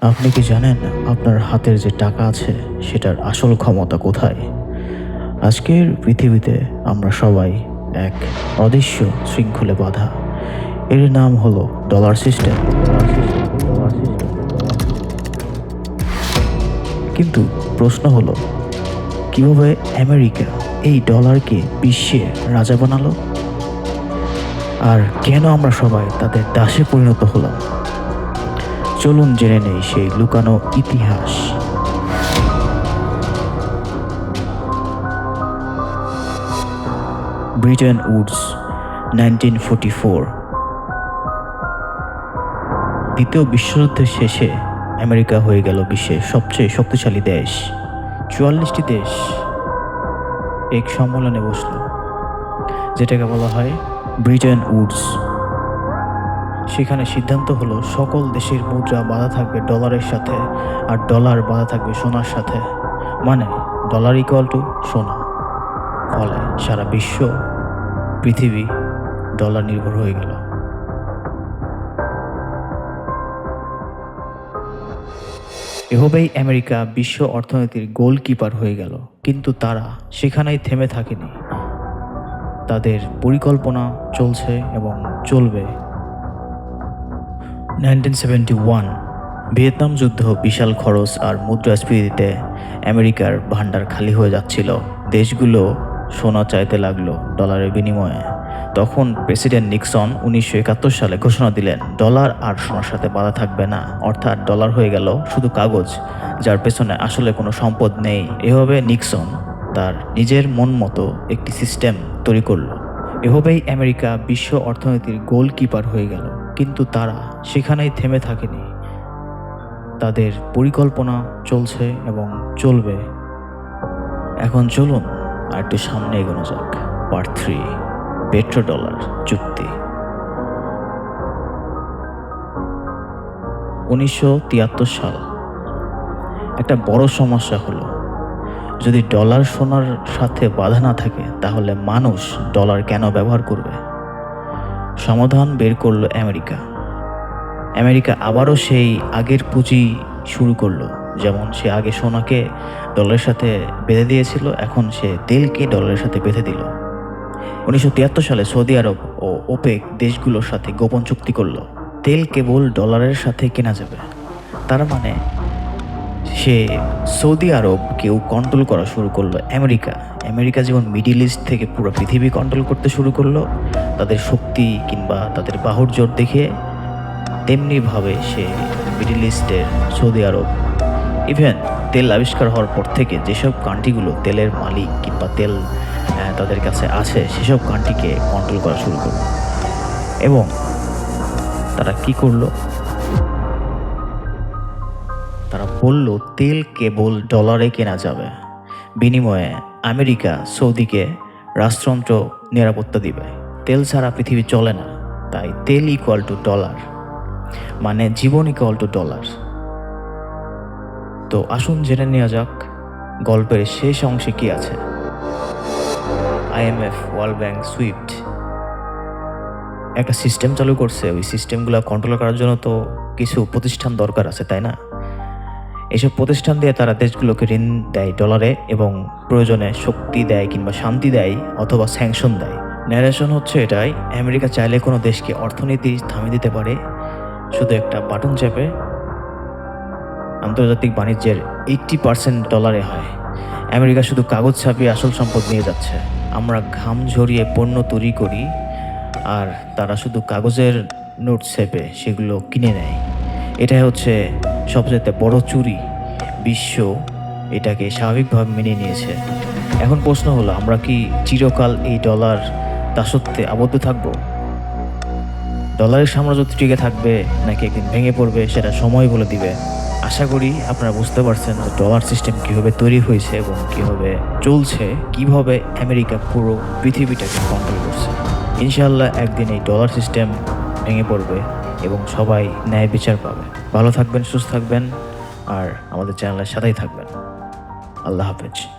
আপনি কি জানেন আপনার হাতের যে টাকা আছে, সেটার আসল ক্ষমতা কোথায়? আজকের পৃথিবীতে আমরা সবাই এক অদৃশ্য শৃঙ্খলে বাঁধা। এর নাম হলো ডলার সিস্টেম। কিন্তু প্রশ্ন হলো, কীভাবে আমেরিকা এই ডলারকে বিশ্বে রাজা বানালো? আর কেন আমরা সবাই তাদের দাসে পরিণত হলাম? চলুন জেনে নেই সেই লুকানো ইতিহাস। Bretton Woods, nineteen forty four. দ্বিতীয় বিশ্বযুদ্ধের শেষে আমেরিকা হয়ে গেল বিশ্বের সবচেয়ে শক্তিশালী দেশ, চুয়াল্লিশটি দেশ এক সম্মেলনে বসল, যেটাকে বলা হয় ব্রিটেন উডস। সেখানে সিদ্ধান্ত হলো সকল দেশের মুদ্রা বাধা থাকবে ডলারের সাথে আর ডলার বাধা থাকবে সোনার সাথে। মানে ডলার ইকুয়াল টু সোনা। ফলে সারা বিশ্ব, পৃথিবী ডলার নির্ভর হয়ে গেল। এভাবেই আমেরিকা বিশ্ব অর্থনীতির গোলকিপার হয়ে গেল। কিন্তু তারা সেখানেই থেমে থাকেনি। তাদের পরিকল্পনা চলছে এবং চলবে। নাইনটিন সেভেন্টি ওয়ান, ভিয়েতনাম যুদ্ধ, বিশাল খরচ আর মুদ্রাস্ফীতিতে আমেরিকার ভাণ্ডার খালি হয়ে যাচ্ছিল। দেশগুলো সোনা চাইতে লাগল ডলারের বিনিময়ে। তখন প্রেসিডেন্ট নিক্সন উনিশশো একাত্তর সালে ঘোষণা দিলেন, ডলার আর সোনার সাথে বাধা থাকবে না। অর্থাৎ ডলার হয়ে গেল শুধু কাগজ, যার পেছনে আসলে কোনো সম্পদ নেই। এভাবে নিক্সন তার নিজের মন মতো একটি সিস্টেম তৈরি করল। এভাবেই আমেরিকা বিশ্ব অর্থনীতির গোলকিপার হয়ে গেল। কিন্তু তারা সেখানেই থেমে থাকেনি। তাদের পরিকল্পনা চলছে এবং চলবে। এখন চলুন আর একটু সামনে এগোনো যাক। পার্ট থ্রি পেট্রো ডলার চুক্তি। উনিশশো তিয়াত্তর সাল। একটা বড় সমস্যা হলো, যদি ডলার সোনার সাথে বাধা না থাকে, তাহলে মানুষ ডলার কেন ব্যবহার করবে? সমাধান বের করল আমেরিকা। আমেরিকা আবারও সেই আগের পুঁজি শুরু করল। যেমন সে আগে সোনাকে ডলারের সাথে বেঁধে দিয়েছিল, এখন সে তেলকে ডলারের সাথে বেঁধে দিল। উনিশশো তিয়াত্তর সালে সৌদি আরব ও ওপেক দেশগুলোর সাথে গোপন চুক্তি করল। তেল কেবল ডলারের সাথে কেনা যাবে। তার মানে সে সৌদি আরব কেউ কন্ট্রোল করা শুরু করল আমেরিকা। আমেরিকা যেমন মিডিল ইস্ট থেকে পুরো পৃথিবী কন্ট্রোল করতে শুরু করল, তাদের শক্তি কিংবা তাদের বাহুর জোর দেখে তেমনিভাবে সে মিডিল ইস্টের সৌদি আরব ইভেন তেল আবিষ্কার হওয়ার পর থেকে যেসব কান্ট্রিগুলো তেলের মালিক কিংবা তেল তাদের কাছে আছে, সেসব কান্ট্রিকে কন্ট্রোল করা শুরু করল। এবং তারা কি করল? বলল, তেল কেবল ডলারে কেনা যাবে। বিনিময়ে আমেরিকা সৌদিকে রাষ্ট্রযন্ত্র নিরাপত্তা দিবে। তেল ছাড়া পৃথিবী চলে না। তাই তেল ইকুয়াল টু ডলার মানে জীবন ইকুয়াল টু ডলার তো আসুন জেনে নেওয়া যাক, গল্পের শেষ অংশে কি আছে। IMF world bank, SWIFT. একটা সিস্টেম চালু করছে। ওই সিস্টেমগুলো কন্ট্রোল করার জন্য তো কিছু প্রতিষ্ঠান দরকার আছে, তাই না? এইসব প্রতিষ্ঠান দিয়ে তারা দেশগুলোকে ঋণ দেয় ডলারে এবং প্রয়োজনে শক্তি দেয় কিংবা শান্তি দেয় অথবা স্যাংশন দেয়। ন্যারেশন হচ্ছে এটাই, আমেরিকা চাইলে কোনো দেশকে অর্থনীতি থামিয়ে দিতে পারে, শুধু একটা বাটন চেপে। আন্তর্জাতিক বাণিজ্যের এইট্টি পার্সেন্ট ডলারে হয়। আমেরিকা শুধু কাগজ ছাপিয়ে আসল সম্পদ নিয়ে যাচ্ছে। আমরা ঘাম ঝরিয়ে পণ্য তৈরি করি, আর তারা শুধু কাগজের নোট চেপে সেগুলো কিনে নেয়। এটাই হচ্ছে সবচেয়ে বড় চুরি বিশ্ব এটাকে স্বাভাবিকভাবে মেনে নিয়েছে। এখন প্রশ্ন হলো, আমরা কি চিরকাল এই ডলার দাসত্বে আবদ্ধ থাকব? ডলারের সাম্রাজ্য টিকে থাকবে, নাকি একদিন ভেঙে পড়বে, সেটা সময় বলে দিবে। আশা করি আপনারা বুঝতে পারছেন যে ডলার সিস্টেম কীভাবে তৈরি হয়েছে এবং কীভাবে চলছে, কীভাবে আমেরিকা পুরো পৃথিবীটাকে কন্ট্রোল করছে। ইনশাল্লাহ একদিন এই ডলার সিস্টেম ভেঙে পড়বে। এবং সবাই ন্যায় বিচার পাবে। ভালো থাকবেন, সুস্থ থাকবেন, আর আমাদের চ্যানেলের সাথেই থাকবেন। আল্লাহ হাফেজ।